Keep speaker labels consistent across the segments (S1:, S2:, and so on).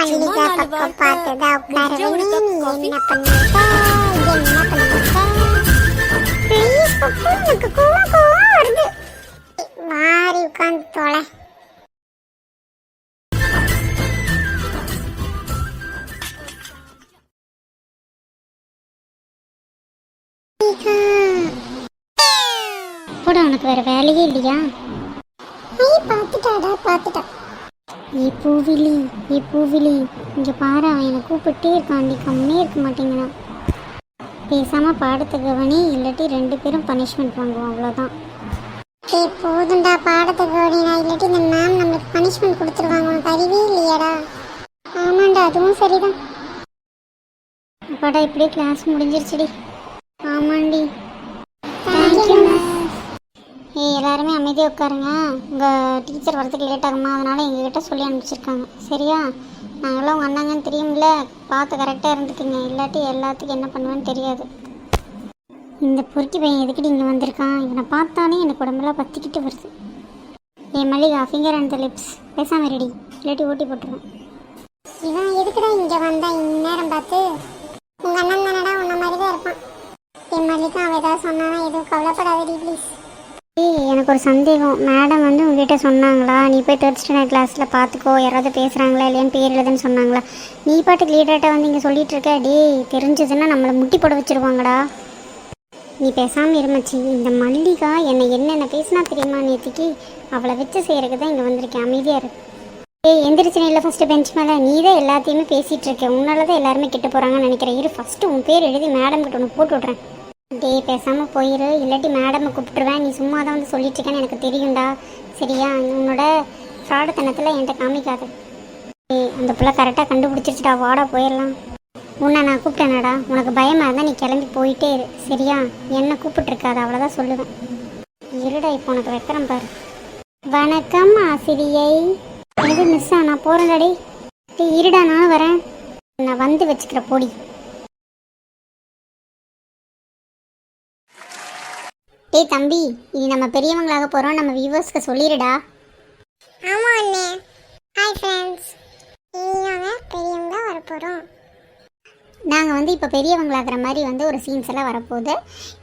S1: மல்லிகா பக்கம் பார்த்துதான் உட்காரவே என்ன பண்ணிட்ட என்ன பண்ணிட்ட எனக்கு மாறி உட்காந்து தொலை.
S2: கூட உனக்கு வேற வேலையே இல்லையா?
S1: ஐய் பார்த்துட்டாடா பார்த்துட்டா.
S2: ஏ பூவிலி ஏ பூவிலி இங்கே பாரு அவன் கூப்பிட்டே இருக்காண்டி கம்மியே இருக்க மாட்டேங்கிறான். பேசாம பாடத்தை கவனி இல்லாட்டி ரெண்டு பேரும் பனிஷ்மெண்ட் வாங்குவோம் அவ்வளோதான்
S1: ஏய் போதும்டா பாடத்தை கவனிடா இல்லாட்டி இந்த மேம் நம்மளுக்கு பனிஷ்மெண்ட் கொடுத்துருவாங்க. உனக்கு அறிவே இல்லையாடா. ஆமாண்டா அதுவும் சரிதான்.
S2: அப்பாடா இப்படியே கிளாஸ் முடிஞ்சிருச்சுடி. ஆமாண்டி
S1: தேங்க்யூ
S2: ஏய் எல்லாருமே அமைதியாக உட்காருங்க. உங்கள் டீச்சர் வரதுக்கு லேட் ஆகுமா? அதனால் எங்ககிட்ட சொல்லி அனுப்பிச்சிருக்காங்க. சரியா? நாங்களாம் உங்கள் அண்ணாங்கன்னு தெரியும்ல? பார்த்து கரெக்டாக இருந்துக்குங்க. இல்லாட்டி எல்லாத்துக்கும் என்ன பண்ணுவேன்னு தெரியாது. இந்த பொறுக்கி பையன் எதுக்கிட்டு இங்கே வந்திருக்கான்? இவனை பார்த்தாலே எனக்கு உடம்பெல்லாம் பற்றிக்கிட்டு வருது. ஏ Mallika finger and the lips பேசாமல் ரெடி இல்லாட்டி ஓட்டி போட்டுருவேன்.
S1: இவன் எதுக்குடா இங்கே வந்தான் இந்நேரம் பார்த்து உங்கள் அண்ணன் தானடா உன்ன மாதிரி தான் இருப்பான். என் மல்லிகா அவன் ஏதாவது சொன்னானா எதுவும் கவலைப்படாதடி ப்ளீஸ்
S2: எனக்கு ஒரு சந்தேகம். மேடம் வந்து உங்ககிட்ட சொன்னாங்களா? நீ போய் தேர்ட் ஸ்டாண்டர்ட் கிளாஸில் பார்த்துக்கோ யாராவது பேசுகிறாங்களா இல்லையான்னு பேர் எழுதுன்னு சொன்னாங்களா? நீ பாட்டுக்கு லீடர்கிட்ட வந்து இங்கே சொல்லிகிட்டு இருக்க. டேய் தெரிஞ்சதுன்னா நம்மளை முட்டி போட வச்சிருவாங்கடா. நீ பேசாமல் இருமச்சி இந்த மல்லிகா என்னை என்னென்ன பேசினா தெரியுமா நேற்றுக்கு அவளை வச்சு செய்கிறதுக்கு தான் இங்கே வந்திருக்கேன். அமைதியாக இருக்கு ஏய் எந்திரிச்சு இல்லை ஃபஸ்ட்டு பெஞ்ச் மேலே. நீ தான் எல்லாத்தையுமே பேசிகிட்டு இருக்க. உன்னால தான் எல்லாருமே கெட்டு போகிறாங்கன்னு நினைக்கிறேன். இரு ஃபஸ்ட்டு உன் பேர் எழுதி மேடம் கிட்ட ஒன்று போட்டு விட்றேன். டேய் பேசாமல் போயிரு. இல்லாட்டி மேடமை கூப்பிட்டுருவேன். நீ சும்மா தான் வந்து சொல்லிட்டு இருக்கேன்னு எனக்கு தெரியும்டா. சரியா? உன்னோட ஃப்ராடுத்தனத்தில் என்கிட்ட காமிக்காத. ஏய் அந்த பிள்ளை கரெக்டாக கண்டுபிடிச்சிருச்சுடா. வாடா போயிடலாம். உன்னை நான் கூப்பிட்டேனடா. உனக்கு பயமாக இருந்தால் நீ கிளம்பி போயிட்டே இரு. சரியா? என்னை கூப்பிட்டுருக்காத. அவ்வளோதான் சொல்லுவேன். இருடா இப்போ உனக்கு வைக்கிறேன் பாரு. வணக்கம் ஆசிரியை. எது மிஸ்ஸா நான் போகிறேன்டாடி இருடா நான் வரேன். நான் வந்து வச்சுக்கிற பொடி. டேய் தம்பி இனி நம்ம பெரியவங்களாக போகிறோம் நம்ம வியூவர்ஸ்க்கு சொல்லிடுடா
S1: ஆமா அண்ணே. ஹாய் ஃப்ரெண்ட்ஸ் இனி நாங்கள் பெரியவங்களாக வர போகிறோம்
S2: நாங்கள் வந்து இப்போ பெரியவங்களாகிற மாதிரி வந்து ஒரு சீன்ஸ் எல்லாம் வரப்போகுது.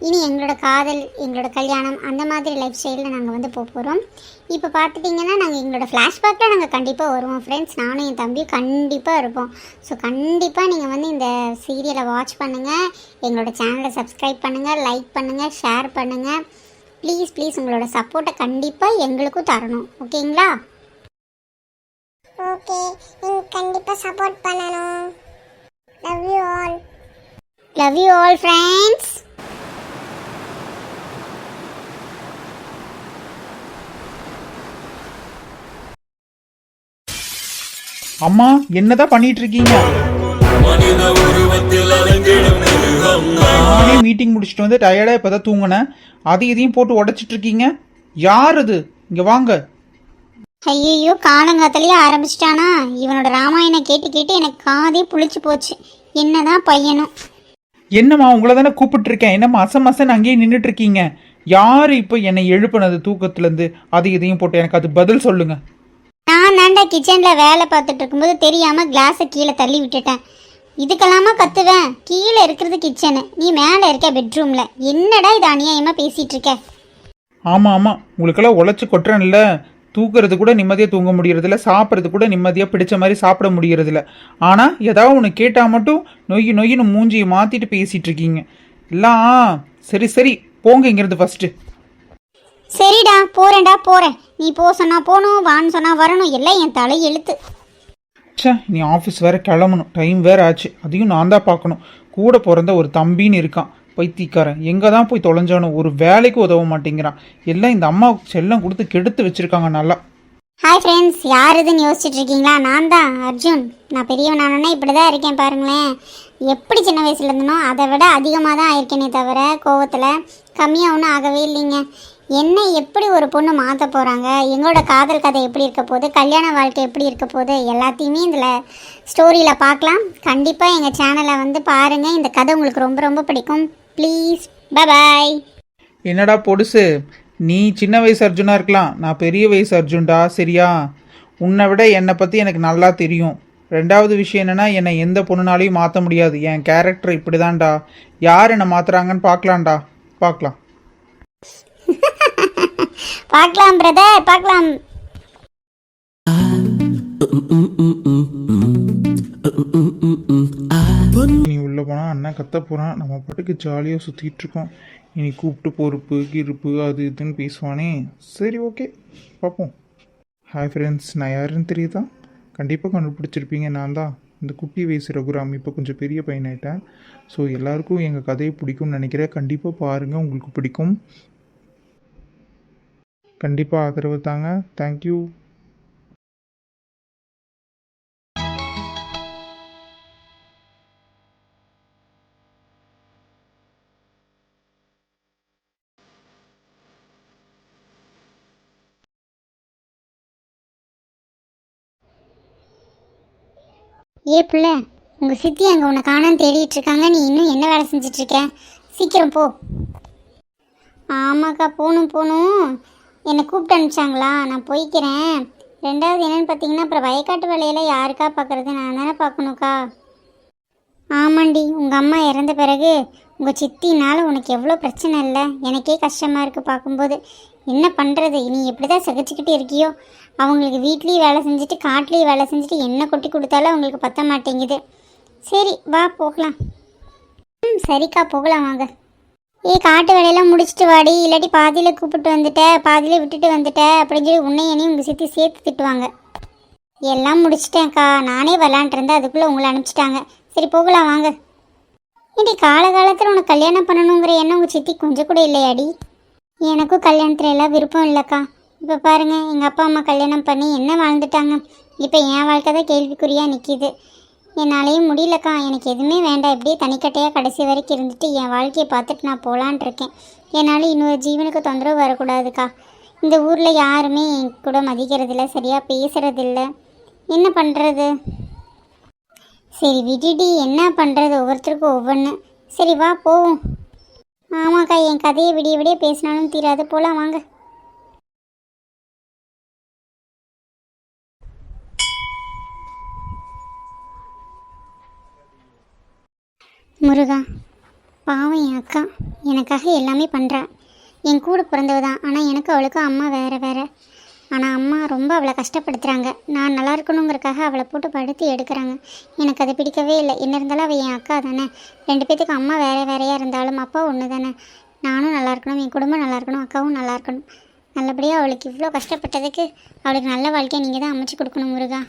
S2: இனி எங்களோட காதல் எங்களோட கல்யாணம் அந்த மாதிரி லைஃப் ஸ்டைலில் நாங்கள் வந்து போக போகிறோம் இப்போ பார்த்துட்டிங்கன்னா நாங்கள் எங்களோட ஃப்ளாஷ்பேக்கில் நாங்கள் கண்டிப்பாக வருவோம் ஃப்ரெண்ட்ஸ் நானும் என் தம்பியும் கண்டிப்பாக இருப்போம். ஸோ கண்டிப்பாக நீங்கள் வந்து இந்த சீரியலை வாட்ச் பண்ணுங்கள் எங்களோட சேனலை சப்ஸ்கிரைப் பண்ணுங்கள் லைக் பண்ணுங்கள் ஷேர் பண்ணுங்கள் ப்ளீஸ் ப்ளீஸ் உங்களோட சப்போர்ட்டை கண்டிப்பாக எங்களுக்கும் தரணும். ஓகேங்களா
S1: ஓகே நீங்க கண்டிப்பாக சப்போர்ட் பண்ணணும். Love you all
S2: love you all friends
S3: அம்மா என்னதான் பண்ணிட்டு இருக்கீங்க நானே மீட்டிங் முடிச்சுட்டு வந்து டயர்டா இப்பதான் தூங்கினேன். அது இதையும் போட்டு உடைச்சிட்டு இருக்கீங்க யார் அது? இங்க வாங்க.
S2: ஐயோ காலங்காத்திலேயே ஆரம்பிச்சிட்டானா? இவனோட ராமாயணம் கேட்டு கேட்டு எனக்கு காதே புளிச்சு போச்சு. என்னதான் பையனும்.
S3: என்னம்மா உங்களை தானே கூப்பிட்டு இருக்கேன் என்னம்மா அசம் அசன் அங்கேயே நின்றுட்டு இருக்கீங்க யாரு இப்போ என்னை எழுப்புனது தூக்கத்துல இருந்து அது இதையும் போட்டு எனக்கு அது பதில் சொல்லுங்க.
S2: நான் தாண்டா கிச்சனில் வேலை பார்த்துட்டு இருக்கும்போது தெரியாமல் கிளாஸை கீழே தள்ளி விட்டுட்டேன். இதுக்கெல்லாமா கத்துவேன்? கீழே இருக்கிறது கிச்சனு நீ மேலே இருக்க பெட்ரூமில் என்னடா இது அநியாயமாக பேசிகிட்டு இருக்க?
S3: ஆமா ஆமா. உங்களுக்கெல்லாம் உழைச்சு கொட்டுறேன்ல. தூக்குறது கூட நிம்மதியாக தூங்க முடியறதில்ல சாப்பிட்றது கூட நிம்மதியாக பிடிச்ச மாதிரி சாப்பிட முடியறதில்ல. ஆனால் ஏதாவது ஒன்று கேட்டால் மட்டும் நொய்யு நொய்யின்னு மூஞ்சியை மாற்றிட்டு பேசிட்டு இருக்கீங்க. எல்லாம் சரி சரி போங்க இங்கிருந்து ஃபஸ்ட்டு
S2: சரிடா போகிறேன்டா போகிறேன் நீ போ சொன்னா போகணும் வான்னு சொன்னா வரணும் எல்லாம் என் தலை எழுத்து.
S3: நீ ஆஃபீஸ் வேற கிளம்பணும். டைம் வேற ஆச்சு. அதையும் நான் தான் பார்க்கணும். கூட பிறந்த ஒரு தம்பின்னு இருக்கான். பைத்தியக்காரன். எங்கே தான் போய் தொலைஞ்சானோ ஒரு வேலைக்கு உதவ மாட்டேங்கிறான். எல்லாம் இந்த அம்மா செல்லம் கொடுத்து கெடுத்து வச்சிருக்காங்க நல்லா.
S2: ஹாய் ஃப்ரெண்ட்ஸ் யார் இதுன்னு யோசிச்சுட்டு இருக்கீங்களா? நான் தான் அர்ஜுன். நான் பெரியவன் இப்படி தான் இருக்கேன் பாருங்களேன். எப்படி சின்ன வயசுல இருந்தனோ அதை விட அதிகமாக தான் ஆயிருக்கேனே தவிர கோவத்தில் கம்மியாக ஒன்றும் ஆகவே இல்லைங்க. என்ன எப்படி ஒரு பொண்ணு மாற்ற போகிறாங்க எங்களோட காதல் கதை எப்படி இருக்க போகுது? கல்யாண வாழ்க்கை எப்படி இருக்க போகுது? எல்லாத்தையுமே இதில் ஸ்டோரியில் பார்க்கலாம். கண்டிப்பாக எங்கள் சேனலை வந்து பாருங்கள் இந்த கதை உங்களுக்கு ரொம்ப ரொம்ப பிடிக்கும். ப்ளீஸ் பாய்
S3: என்னடா பொடுசு? நீ சின்ன வயசு அர்ஜுனா இருக்கலாம். நான் பெரிய வயசு அர்ஜுன்டா. சரியா? உன்னை விட என்னை பற்றி எனக்கு நல்லா தெரியும். ரெண்டாவது விஷயம் என்னன்னா என்னை எந்த பொண்ணுனாலையும் மாற்ற முடியாது. என் கேரக்டர் இப்படிதான்டா. யார் என்னை மாத்துறாங்கன்னு பார்க்கலாம்டா. பார்க்கலாம்.
S2: பார்க்கலாம் பிரதர் பார்க்கலாம்.
S4: என்ன கத்த போகிறான் நம்ம பாட்டுக்கு ஜாலியாக சுற்றிட்டு இருக்கோம். இனி கூப்பிட்டு பொறுப்பு கிருப்பு அது இதுன்னு பேசுவானே. சரி ஓகே பார்ப்போம். ஹாய் ஃப்ரெண்ட்ஸ் நான் யாருன்னு தெரியுதா? கண்டிப்பாக கண்டுபிடிச்சிருப்பீங்க நான் தான். இந்த குட்டி வயசு ரகுராம் இப்போ கொஞ்சம் பெரிய பையனாயிட்டேன். ஸோ எல்லாருக்கும் எங்கள் கதையை பிடிக்கும்னு நினைக்கிறேன். கண்டிப்பாக பாருங்கள் உங்களுக்கு பிடிக்கும். கண்டிப்பாக ஆதரவு தாங்க. தேங்க்யூ
S2: ஏ பிள்ளை உங்கள் சித்தி அங்கே உன்னை காணான்னு தேடிட்டு இருக்காங்க. நீ இன்னும் என்ன வேலை செஞ்சுட்டு இருக்க? சீக்கிரம் போ. ஆமாக்கா போகணும் போகணும் என்னை கூப்பிட்டு அனுப்பிச்சாங்களா? நான் போய்க்கிறேன். ரெண்டாவது என்னென்னு பார்த்தீங்கன்னா அப்புறம் வயக்காட்டு வேலையெல்லாம் யாருக்கா பார்க்குறது? நான் தானே பார்க்கணுக்கா ஆமாண்டி உங்கள் அம்மா இறந்த பிறகு உங்கள் சித்தினால் உனக்கு எவ்வளோ பிரச்சனை இல்லை? எனக்கே கஷ்டமாக இருக்குது பார்க்கும்போது. என்ன பண்ணுறது நீ எப்படி தான் சகிச்சுக்கிட்டு இருக்கியோ? அவங்களுக்கு வீட்லேயும் வேலை செஞ்சுட்டு காட்டிலையும் வேலை செஞ்சுட்டு என்ன கொட்டி கொடுத்தாலும் அவங்களுக்கு பத்த மாட்டேங்குது. சரி வா போகலாம். ம் சரிக்கா போகலாம் வாங்க. ஏய் காட்டு வேலையெல்லாம் முடிச்சுட்டு வாடி. இல்லாட்டி பாதியில் கூப்பிட்டு வந்துட்ட பாதியில் விட்டுட்டு வந்துட்ட. அப்படின்னு சொல்லி உன்னை என்னையும் உங்கள் சேர்த்து சேர்த்து திட்டுவாங்க. எல்லாம் முடிச்சிட்டேன்க்கா. நானே விளாண்டுருந்தேன் அதுக்குள்ளே உங்களை அனுப்பிச்சிட்டாங்க. சரி போகலாம் வாங்க. ஏடி காலகாலத்தில் உனக்கு கல்யாணம் பண்ணணுங்கிற எண்ணம் உங்கள் சித்தி கொஞ்சம் கூட இல்லையாடி? எனக்கும் கல்யாணத்துல எல்லாம் விருப்பம் இல்லைக்கா. இப்போ பாருங்கள் எங்கள் அப்பா அம்மா கல்யாணம் பண்ணி என்ன வாழ்ந்துட்டாங்க? இப்போ என் வாழ்க்கை தான் கேள்விக்குறியாக நிற்கிது என்னாலேயும் முடியலக்கா. எனக்கு எதுவுமே வேண்டாம். இப்படியே தனிக்கட்டையாக கடைசி வரைக்கும் இருந்துட்டு என் வாழ்க்கையை பார்த்துட்டு நான் போகலான் இருக்கேன். என்னால் இன்னொரு ஜீவனுக்கு தொந்தரவு வரக்கூடாதுக்கா. இந்த ஊரில் யாருமே என் கூட மதிக்கிறதில்ல சரியாக பேசுகிறதில்ல என்ன பண்ணுறது சரி விட்டுடி என்ன பண்ணுறது ஒவ்வொருத்தருக்கும் ஒவ்வொன்று சரி வா போவோம். ஆமாக்கா என் கதையை விடிய விடிய பேசினாலும் தீராது. போல வாங்க. முருகா பாவம் என் அக்கா. எனக்காக எல்லாமே பண்ணுறா என் கூட பிறந்தவ தான் ஆனால் எனக்கு அவளுக்கு அம்மா வேறு வேறு. ஆனால் அம்மா ரொம்ப அவளை கஷ்டப்படுத்துகிறாங்க நான் நல்லா இருக்கணுங்கிறக்காக அவளை போட்டு படுத்து எடுக்கிறாங்க. எனக்கு அது பிடிக்கவே இல்லை. என்ன இருந்தாலும் அவள் என் அக்கா தானே. ரெண்டு பேத்துக்கு அம்மா வேறு வேறையாக இருந்தாலும் அப்பா ஒன்று தானே. நானும் நல்லா இருக்கணும் என் குடும்பம் நல்லா இருக்கணும் அக்காவும் நல்லா இருக்கணும். நல்லபடியாக அவளுக்கு இவ்வளோ கஷ்டப்பட்டதுக்கு அவளுக்கு நல்ல வாழ்க்கையை நீங்கள் தான் அமைச்சு கொடுக்கணும் முருகா.